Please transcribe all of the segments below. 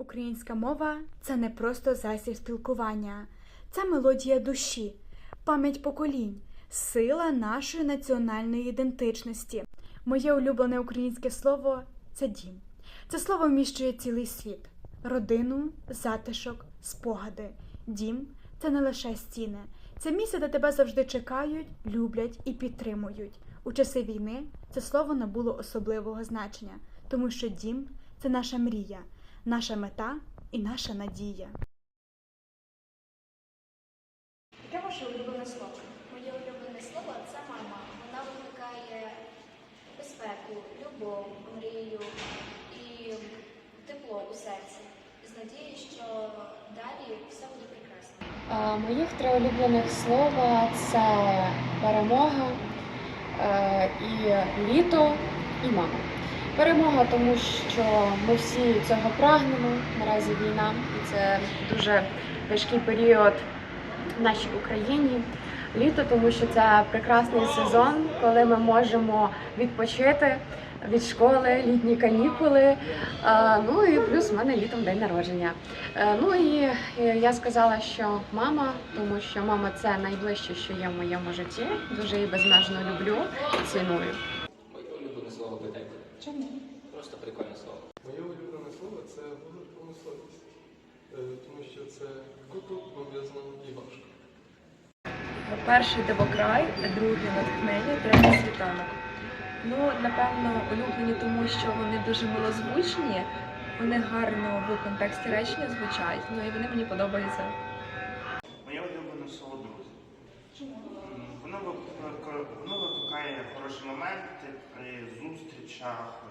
Українська мова це не просто засіб спілкування, це мелодія душі, пам'ять поколінь, сила нашої національної ідентичності. Моє улюблене українське слово це дім. Це слово вміщує цілий світ, родину, затишок, спогади. Дім це не лише стіни, це місце, де тебе завжди чекають, люблять і підтримують. У часи війни це слово набуло особливого значення, тому що дім це наша мрія, наша мета і наша надія. Яке ваше улюблене слово? Моє улюблене слово це мама. Вона викликає безпеку, любов, мрію і тепло у серці. З надією, що далі все буде прекрасно. Моїх три улюблених слова це перемога, е, і літо, і мама. Перемога, тому що ми всі цього прагнемо. Наразі війна, і це дуже важкий період в нашій Україні. Літо, тому що це прекрасний сезон, коли ми можемо відпочити від школи, літні канікули. Ну і плюс в мене літом день народження. Е, Ну і е, я сказала, що мама, тому що мама це найближче, що є в моєму житті. Дуже її безмежно люблю ціную. Моє улюблене слово питання. Чому? Просто прикольне слово. Моє улюблене слово це буде промисловість, Е, тому що це круто, пов'язано і важко. Перший Девокрай, другий натхнення, третій світанок. Ну, напевно, улюблені, тому що вони дуже милозвучні, вони гарно в контексті речення звучать, ну і вони мені подобаються. Моє улюблене слово друзі. М, Воно викликає хороші моменти при зустрічах,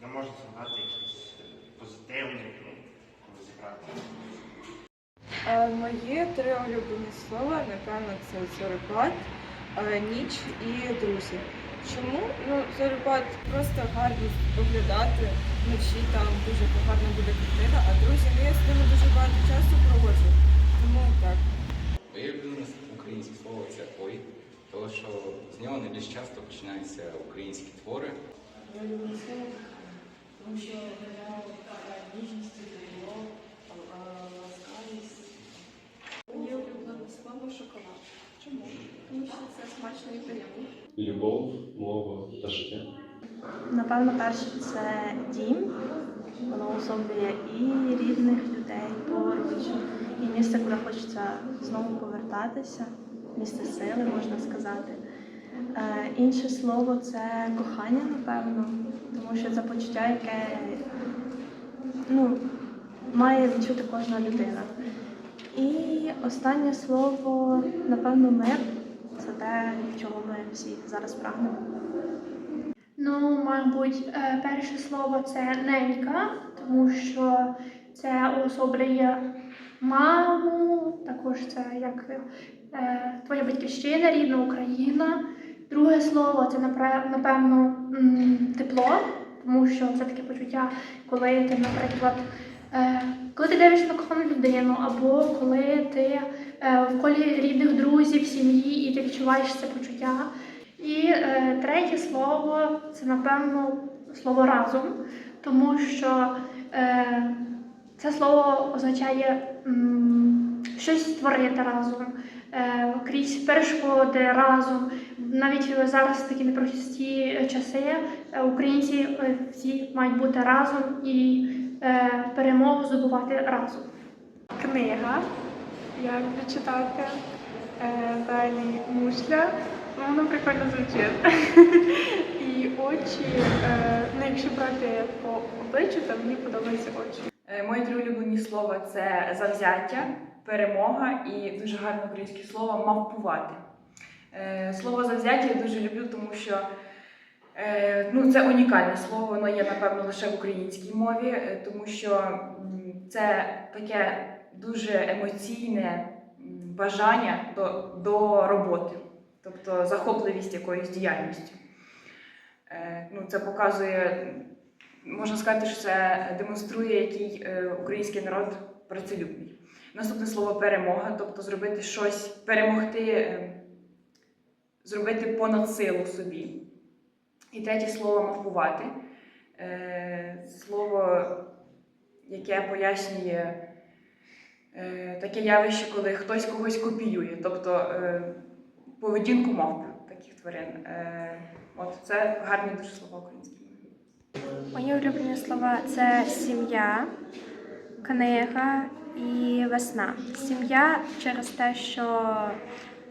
де можна згадати якісь е, позитивні, ну, коли зібрати. Е, Мої три улюблені слова, напевно, це зорепад, е, ніч і друзі. Чому? Ну, зорепад просто гарно поглядати, вночі там дуже гарна буде картина, а друзі, ну я з ними дуже багато часу проводжу. Тому так. Моє улюблене українське слово це ой, тому що з нього найбільш часто починаються українські твори. Я люблю слово, тому що така ніжність, тепло, а, ласкавість. Моє улюблене слово шоколад. Чому? Тому що це смачно і приємно. Любов, мова та життя. Напевно, перше це дім. Воно особлює і рідних людей поруч, і місце, куди хочеться знову повертатися, місце сили, можна сказати. Е, інше слово це кохання, напевно, тому що це почуття, яке ну, має відчути кожна людина. І останнє слово, напевно, мир. Це те, чого ми всі зараз прагнемо. Ну, мабуть, е, перше слово це ненька, тому що це уособлює маму, також це як твоя батьківщина, рідна Україна. Друге слово це напевно тепло, тому що це таке почуття, коли ти, наприклад, е, коли ти дивишся на кохану людину, або коли ти е, в колі рідних друзів, сім'ї, і ти відчуваєш це почуття. І е, третє слово це, напевно, слово разом, тому що е, це слово означає щось створити разом, е, крізь перешкоди разом. Навіть зараз такі непрості часи е, українці е, всі мають бути разом і е, перемогу здобувати разом. Книга. Я люблю читати. Е, далі мушля. Ну, воно прикольно звучить. І очі. Е, ну, якщо брати по обличчю, то мені подобаються очі. Е, Мої три улюблені слова це завзяття, перемога і дуже гарне українське слово мавпувати. Е, Слово завзяття я дуже люблю, тому що е, ну, це унікальне слово, воно є, напевно, лише в українській мові, е, тому що це таке дуже емоційне бажання до, до роботи, тобто захопливість якоюсь діяльністю. Ну, це показує можна сказати, що це демонструє, який український народ працелюбний. Наступне слово перемога, тобто зробити щось, перемогти, е, зробити понад силу собі. І третє слово мавпувати. Е, Слово яке пояснює е, таке явище, коли хтось когось копіює, тобто поведінку мавп таких тварин. От це гарні дуже слова українські. Мої улюблені слова це сім'я, книга і весна. Сім'я через те, що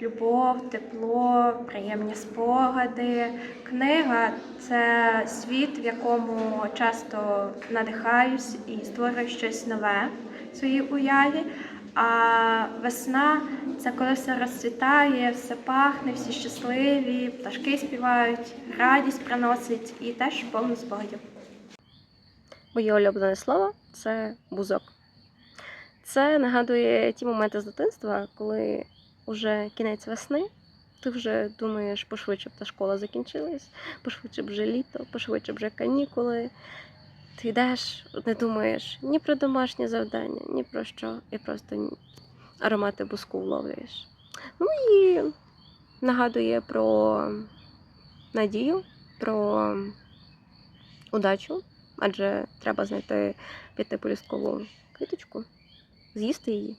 любов, тепло, приємні спогади. Книга це світ, в якому часто надихаюсь і створюю щось нове в своїй уяві. А весна це коли все розцвітає, все пахне, всі щасливі, пташки співають, радість приносить і теж повно спогадів. Моє улюблене слово це бузок. Це нагадує ті моменти з дитинства, коли вже кінець весни, ти вже думаєш, пошвидше б та школа закінчилась, пошвидше б вже літо, пошвидше б вже канікули. Ти йдеш, не думаєш ні про домашнє завдання, ні про що, і просто аромати буску вловлюєш. Ну і нагадує про надію, про удачу, адже треба знайти п'ятиполісткову квіточку, з'їсти її,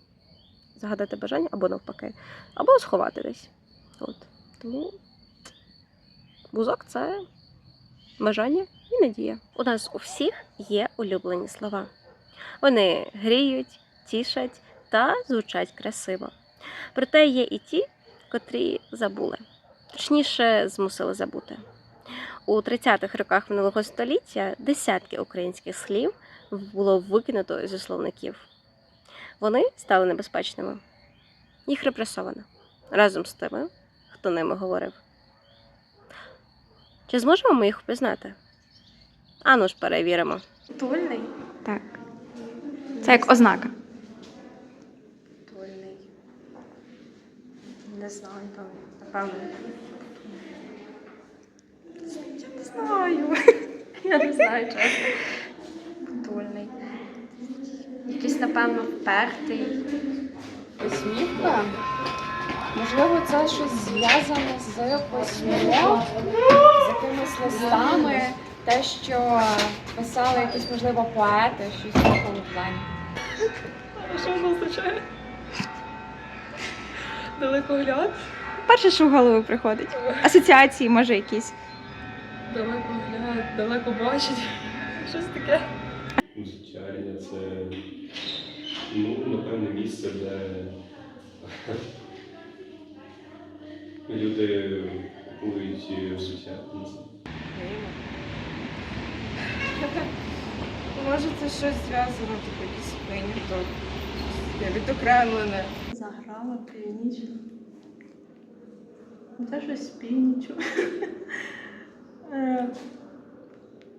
загадати бажання або навпаки, або сховати десь. От. Тому бузок це бажання і надія. У нас у всіх є улюблені слова. Вони гріють, тішать та звучать красиво. Проте є і ті, котрі забули, точніше, змусили забути. У 30-х роках минулого століття десятки українських слів було викинуто зі словників. Вони стали небезпечними. Їх репресовано разом з тими, хто ними говорив. Чи зможемо ми їх впізнати? Ану ж перевіримо. Тульний. Так. Це як ознака. Тульний. Не знаю, напевно. Я не знаю. Я не знаю, чесно. Тульний. Якийсь, напевно, впертий. Посмішка. Можливо, це щось зв'язане з письмом, з якимись листами, те, що писали якісь, можливо, поети, щось в такому плані. Що воно означає? Далекогляд? Перше, що в голову приходить. Асоціації, може, якісь. Далекогляд, далеко бачить. Щось таке. Узчарення це ну, напевне місце, де люди купують взуття. Може, це щось зв'язано, типу, якісь виняток. Я відокремлене. Заграла північно. Ну, Це щось з північю. Е,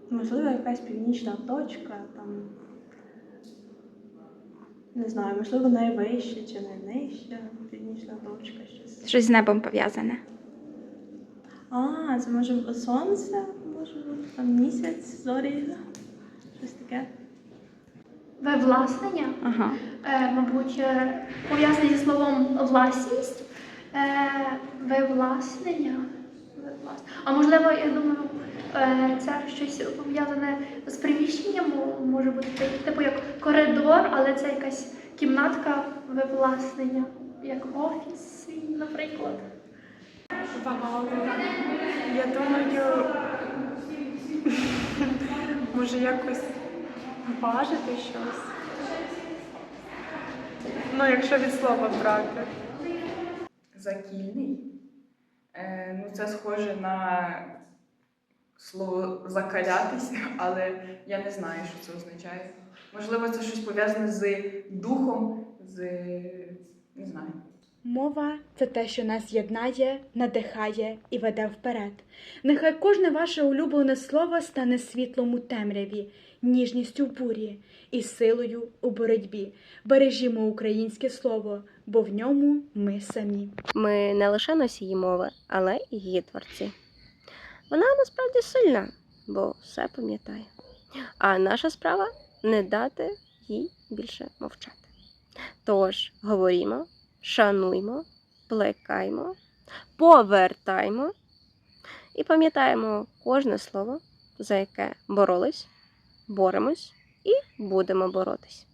Можливо, якась північна точка, там. Не знаю, можливо, найвища чи найнижча північна точка. Щось. Щось з небом пов'язане. А, це може бути сонце, може бути там місяць, зорі. Щось таке. Вивласнення, Ага. е, мабуть, е, пов'язане зі словом власність. Е, вивласнення. Вивлас- А можливо, я думаю, це щось пов'язане з приміщенням, може бути типу як коридор, але це якась кімнатка вивласнення, як офіс, свій, наприклад. Вау. Я думаю, може якось важити щось. Ну, якщо від слова брати. Закільний. Е, ну, це схоже на слово закалятися, але я не знаю, що це означає. Можливо, це щось пов'язане з духом, з не знаю. Мова це те, що нас єднає, надихає і веде вперед. Нехай кожне ваше улюблене слово стане світлом у темряві, ніжністю в бурі і силою у боротьбі. Бережімо українське слово, бо в ньому ми самі. Ми не лише носії мови, але і її творці. Вона насправді сильна, бо все пам'ятає. А наша справа не дати їй більше мовчати. Тож говорімо, шануймо, плекаймо, повертаймо і пам'ятаємо кожне слово, за яке боролись, боремось і будемо боротись.